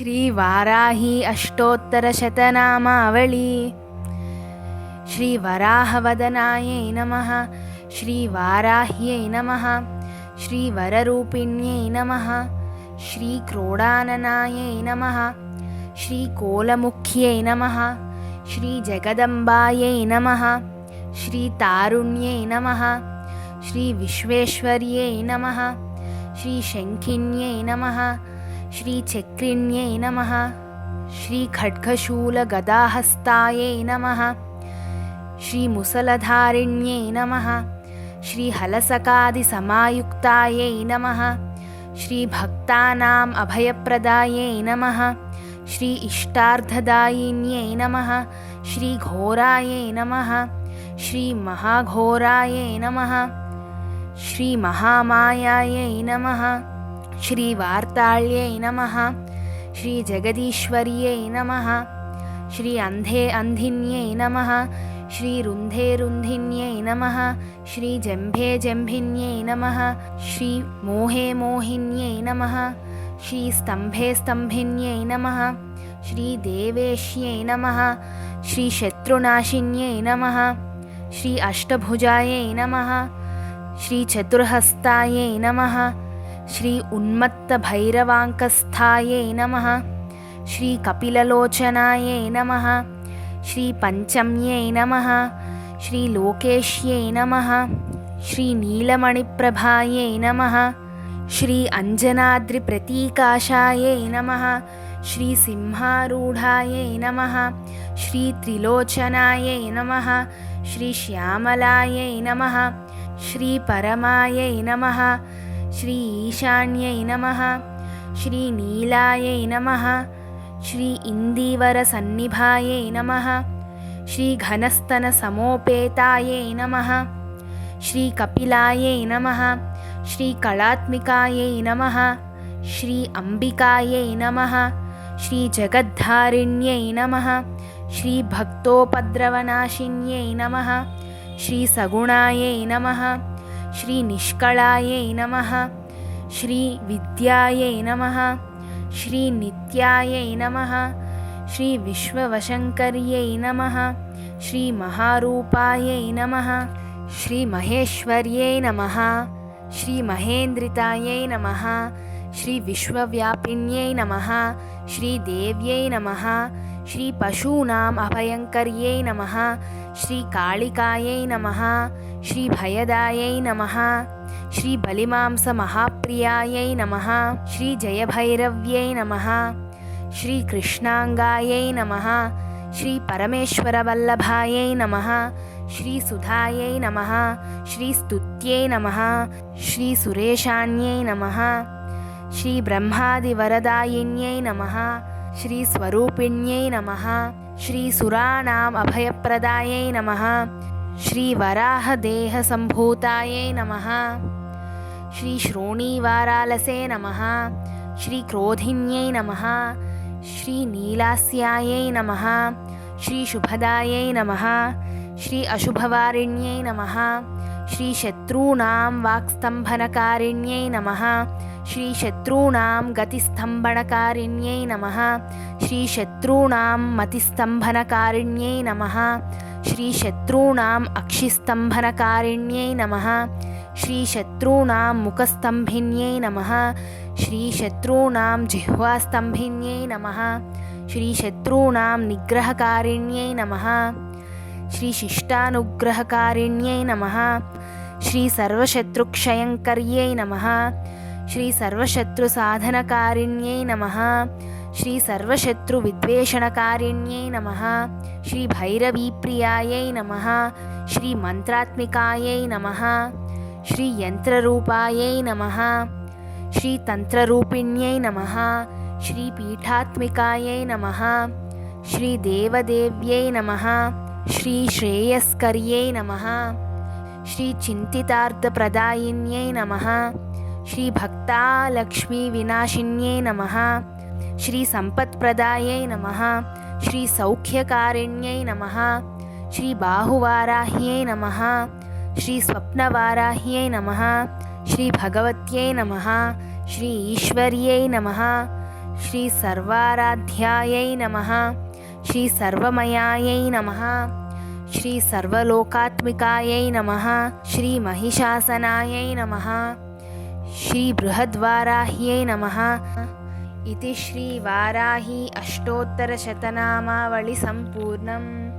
श्रीवाराही अष्टोत्तरशतनामावळी. श्रीवराहवदनायै नमः श्रीवाराह्यै नमः श्रीवररूपिण्यै नमः श्रीक्रोडाननायै नमः श्रीकोलमुख्यै नमः श्रीजगदम्बायै नमः श्रीतारुण्यै नमः श्रीविश्वेश्वर्यै नमः श्रीशङ्खिन्यै नमः श्रीचक्रिण्यै नमः। श्रीखड्गशूलगदाहस्तायै नमः। श्रीमुसलधारिण्यै नमः। श्रीहलसकादिसमायुक्तायै नमः। श्रीभक्तानाम् अभयप्रदायै नमः। श्री इष्टार्धदायिन्यै नमः। श्रीघोरायै नमः। श्रीमहाघोरायै नमः। श्रीमहामायायै नमः శ్రీవార్తాళ్యే నమ శ్రీ జగదీశ్వర్యే నమ శ్రీ అంధే అంధిన్యే నమ శ్రీ రుంధే రుంధిన్యై నమ శ్రీ జంభే జంభిన్యై నమ శ్రీ మోహే మోహిన్యై నమ శ్రీ స్తంభే స్తంభిన్యై నమ శ్రీ దేవేష్యై నమ శ్రీ శత్రునాశిన్యై నమ శ్రీ అష్టభుజాయై నమ శ్రీ చతుర్హస్తాయై నమ श्री उन्मत्तभैरवाङ्कस्थायै नमः श्रीकपिललोचनायै नमः श्रीपञ्चम्यै नमः श्रीलोकेश्यै नमः श्रीनीलमणिप्रभायै नमः श्री अञ्जनाद्रिप्रतीकाशायै नमः श्रीसिंहारूढायै नमः श्रीत्रिलोचनायै नमः श्रीश्यामलायै नमः श्रीपरमायै नमः श्री ईशान्यै नमः। श्रीनीलायै नमः। श्री इन्दीवरसन्निभायै नमः। श्रीघनस्तनसमोपेतायै नमः। श्रीकपिलायै नमः। श्रीकलात्मिकायै नमः। श्री अम्बिकायै नमः। श्रीजगद्धारिण्यै नमः। श्रीभक्तोपद्रवनाशिन्यै नमः। श्रीसगुणायै नमः श्रीनिष्कळायै नमः। श्रीविद्यायै नमः। श्रीनित्यायै नमः। श्रीविश्ववशङ्कर्यै नमः। श्रीमहारूपायै नमः। श्रीमहेश्वर्यै नमः। श्रीमहेन्द्रितायै नमः। श्रीविश्वव्यापिन्यै नमः। श्रीदेव्यै नमः। श्रीपशूनाम् अभयङ्कर्यै नमः। श्रीकालिकायै नमः శ్రీ భయదాయై నమ శ్రీ బలిమాంస మహాప్రియాయై నమ శ్రీ జయభైరవ్యై నమ శ్రీ కృష్ణాంగాయై నమ శ్రీ పరమేశ్వర వల్లభాయై నమ శ్రీ సుధాయై నమ శ్రీ స్తుత్యై నమ శ్రీ సురేషాన్యై నమ శ్రీ బ్రహ్మాది వరదాయిన్యై నమ శ్రీ స్వరూపిణ్యై నమ శ్రీ సురాణాం అభయప్రదాయై నమ श्रीवराहदेहसम्भूतायै नमः श्रीश्रोणीवारालसे नमः श्रीक्रोधिन्यै नमः श्रीनीलास्यायै नमः श्रीशुभदायै नमः श्री अशुभवारिण्यै नमः श्रीशत्रूणां वाक्स्तम्भनकारिण्यै नमः श्रीशत्रूणां गतिस्तम्भनकारिण्यै नमः श्रीशत्रूणां मतिस्तम्भनकारिण्यै नमः శ్రీశత్రూణాం అక్షిస్తంభనకారిణ్యై నమ శ్రీశత్రూణాం ముఖస్తంభిన్యై నమ శ్రీశత్రూణాం జిహ్వాస్తంభిన్యై నమ శ్రీశత్రూణాం నిగ్రహకారిణ్యై నమ శ్రీశిష్టానుగ్రహకారిణ్యై నమ శ్రీసర్వశత్రుక్షయంకర్యై నమ శ్రీసర్వశత్రుసాధనకారిణ్యై నమ శ్రీసర్వశత్రువిద్వేషణకారిణ్యై నమ श्रीभैरवीप्रियायै नमः श्रीमन्त्रात्मिकायै नमः श्रीयन्त्ररूपायै नमः श्रीतन्त्ररूपिण्यै नमः श्रीपीठात्मिकायै नमः श्रीदेवदेव्यै नमः श्रीश्रेयस्कर्यै नमः श्रीचिन्तितार्थप्रदायिन्यै नमः श्रीभक्तालक्ष्मीविनाशिन्यै नमः श्रीसम्पत्प्रदायै नमः శ్రీ సౌఖ్యకారిణ్యై నమ శ్రీ బాహువారాహ్యై నమ శ్రీ స్వప్నవారాహ్యై నమ శ్రీ భగవత్యై నమ శ్రీ ఈశ్వర్యై నమ శ్రీ సర్వారాధ్యాయై నమ శ్రీ సర్వమయాయై నమ శ్రీ సర్వలోకాత్మికాయై నమ శ్రీ మహిషాసనాయై నమ శ్రీ బృహద్వారాహ్యై నమ इति श्रीवाराही अष्टोत्तरशतनामावलिसम्पूर्णम्।